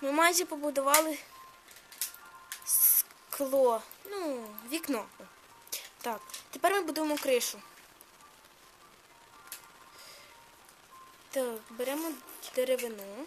Ми майже побудували скло. Ну, вікно. Так, тепер ми будуємо кришу. Так, беремо деревину.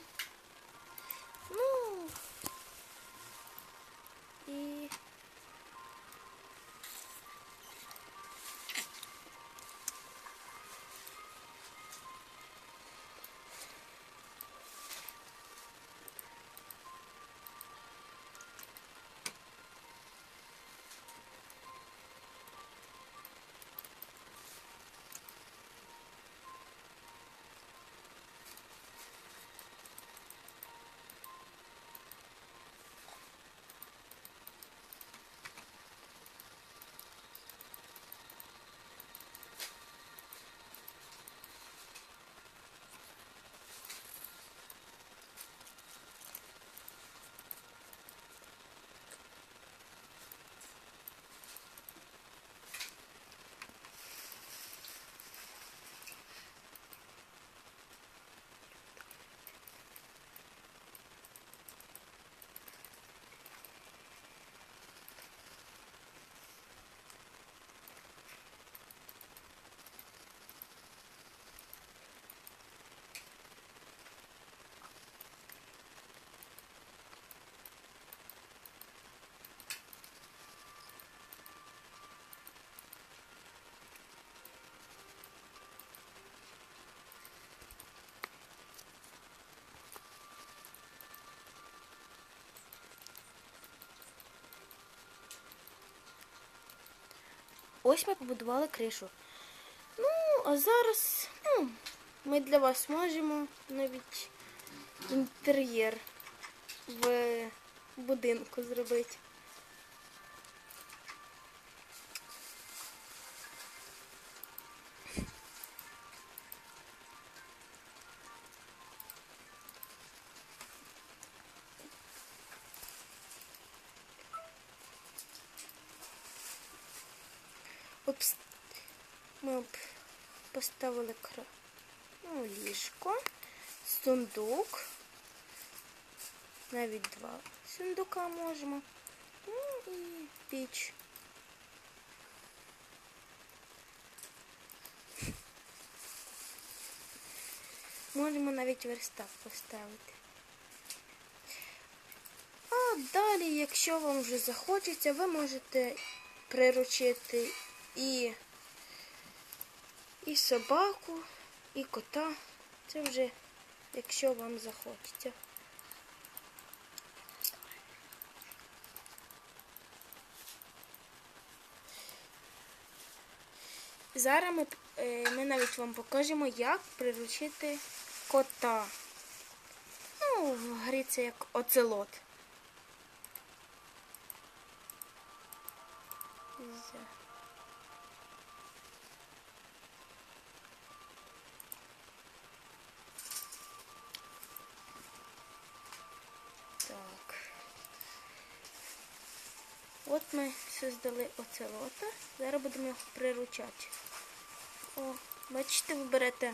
Ось ми побудували кришу. Ну, а зараз ну, ми для вас можемо навіть інтер'єр в будинку зробити. Обс... Ми поставили ну, ліжко, сундук. Навіть два сундука можемо. Ну і піч. Можемо навіть верстак поставити. А далі, якщо вам вже захочеться, ви можете приручити і, і собаку, і кота. Це вже якщо вам захочеться. Зараз ми, е, ми навіть вам покажемо, як приручити кота. Ну, в грі це як оцелот. Зя. От ми создали оцелота. Зараз будемо його приручати. О, бачите, ви берете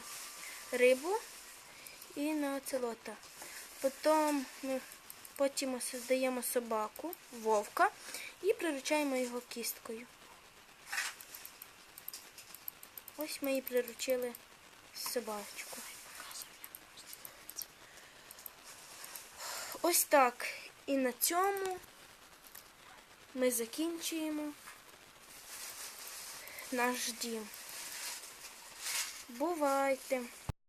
рибу і на оцелота. Потім ми потім создаємо собаку, вовка і приручаємо його кісткою. Ось ми і приручили собачку. Ось так. І на цьому ми закінчуємо наш дім. Бувайте!